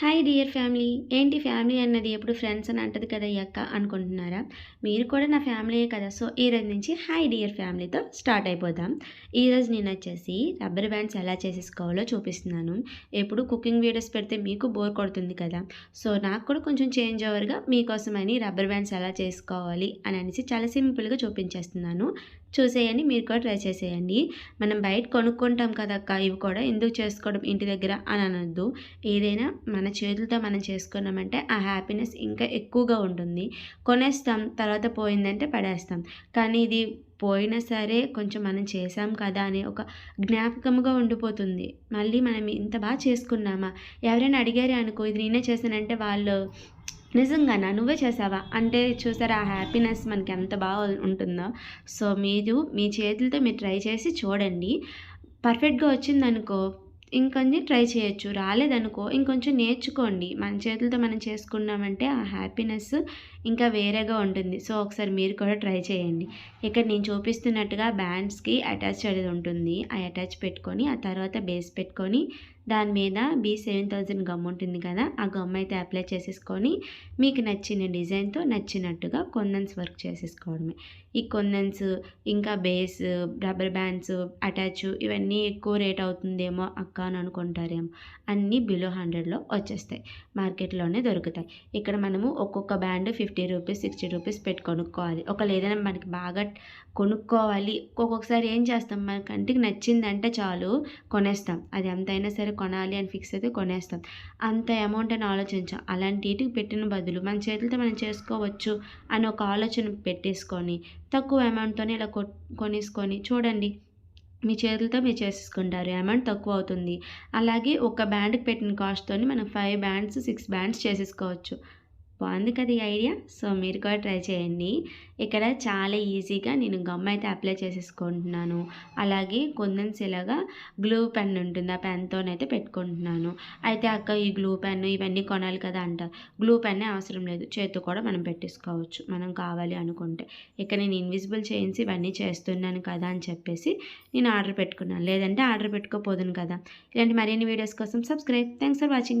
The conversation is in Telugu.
Hi dear family. ఏంటి ఫ్యామిలీ అన్నది ఎప్పుడు ఫ్రెండ్స్ అని అంటది కదా అక్క అనుకుంటున్నారా? మీరు కూడా నా ఫ్యామిలీయే కదా. సో ఈ రోజు నుంచి హాయ్ డియర్ ఫ్యామిలీతో స్టార్ట్ అయిపోదాం. ఈరోజు నేను వచ్చేసి రబ్బర్ బ్యాండ్స్ ఎలా చేసేసుకోవాలో చూపిస్తున్నాను. ఎప్పుడు కుకింగ్ వీడియోస్ పెడితే మీకు బోర్ కొడుతుంది కదా. సో నాకు కూడా కొంచెం చేంజ్ ఓవర్గా మీకోసమని రబ్బర్ బ్యాండ్స్ ఎలా చేసుకోవాలి అని అనేసి చాలా సింపుల్గా చూపించేస్తున్నాను. చూసేయండి మీరు కూడా ట్రై చేసేయండి. మనం బయట కొనుక్కుంటాం కదక్క ఇవి కూడా ఎందుకు చేసుకోవడం ఇంటి దగ్గర అని అనొద్దు. ఏదైనా మన చేతులతో మనం చేసుకున్నామంటే ఆ హ్యాపీనెస్ ఇంకా ఎక్కువగా ఉంటుంది. కొనేస్తాం తర్వాత పోయిందంటే పడేస్తాం. కానీ ఇది పోయినా సరే కొంచెం మనం చేసాం కదా అనే ఒక జ్ఞాపకంగా ఉండిపోతుంది. మళ్ళీ మనం ఇంత బాగా చేసుకున్నామా? ఎవరైనా అడిగారే అనుకో ఇది నేనే చేశానంటే వాళ్ళు నిజంగానా? నువ్వే చేసావా? అంటే చూసారా ఆ హ్యాపీనెస్ మనకి ఎంత బాగా ఉంటుందో? సో మీరు మీ చేతులతో మీరు ట్రై చేసి చూడండి. పర్ఫెక్ట్గా వచ్చిందనుకో ఇంకొంచెం ట్రై చేయొచ్చు. రాలేదనుకో ఇంకొంచెం నేర్చుకోండి. మన చేతులతో మనం చేసుకున్నామంటే ఆ హ్యాపీనెస్ ఇంకా వేరేగా ఉంటుంది. సో ఒకసారి మీరు కూడా ట్రై చేయండి. ఇక్కడ నేను చూపిస్తున్నట్టుగా బ్యాండ్స్కి అటాచ్ అనేది ఉంటుంది. ఆ అటాచ్ పెట్టుకొని ఆ తర్వాత బేస్ పెట్టుకొని దాని మీద బీ సెవెన్ థౌజండ్ గమ్ ఉంటుంది కదా ఆ గమ్ అయితే అప్లై చేసేసుకొని మీకు నచ్చిన డిజైన్తో నచ్చినట్టుగా కొందన్స్ వర్క్ చేసేసుకోవడమే. ఈ కొందన్స్ ఇంకా బేస్ రబ్బర్ బ్యాండ్స్ అటాచ్ ఇవన్నీ ఎక్కువ రేట్ అవుతుందేమో అక్క అని అనుకుంటారేమో అన్నీ బిలో హండ్రెడ్లో వచ్చేస్తాయి మార్కెట్లోనే దొరుకుతాయి. ఇక్కడ మనము ఒక్కొక్క band fifty rupees sixty rupees పెట్టి కొనుక్కోవాలి. ఒక ఏదైనా మనకి బాగా కొనుక్కోవాలి ఒక్కొక్కసారి ఏం చేస్తాం మన కంటికి నచ్చిందంటే చాలు కొనేస్తాం. అది ఎంతైనా సరే కొనాలి అని ఫిక్స్ అయితే కొనేస్తాం. అంత అమౌంట్ అని ఆలోచించాం. అలాంటి వీటికి పెట్టిన బదులు మన చేతులతో మనం చేసుకోవచ్చు అని ఒక ఆలోచన పెట్టేసుకొని తక్కువ అమౌంట్తోనే ఇలా కొ కొనేసుకొని చూడండి. మీ చేతులతో మీరు చేసేసుకుంటారు. అమౌంట్ తక్కువ అవుతుంది. అలాగే ఒక బ్యాండ్కి పెట్టిన కాస్ట్తో మనం ఫైవ్ బ్యాండ్స్ సిక్స్ బ్యాండ్స్ చేసేసుకోవచ్చు. బాగుంది కదా ఈ ఐడియా? సో మీరు కూడా ట్రై చేయండి. ఇక్కడ చాలా ఈజీగా నేను గమ్ అయితే అప్లై చేసేసుకుంటున్నాను. అలాగే కొందన్స్ ఇలాగా గ్లూ పెన్ ఉంటుంది ఆ పెన్తోనైతే పెట్టుకుంటున్నాను. అయితే అక్క ఈ గ్లూ పెన్ ఇవన్నీ కొనాలి కదా అంటారు గ్లూ పెన్ అవసరం లేదు. చేతితో కూడా మనం పెట్టేసుకోవచ్చు. మనం కావాలి అనుకుంటే. ఇక్కడ నేను ఇన్విజిబుల్ చేయించి ఇవన్నీ చేస్తున్నాను కదా అని చెప్పేసి నేను ఆర్డర్ పెట్టుకున్నాను. లేదంటే ఆర్డర్ పెట్టుకోపోదును కదా. ఇలాంటి మరిన్ని వీడియోస్ కోసం సబ్స్క్రైబ్. Thanks for watching.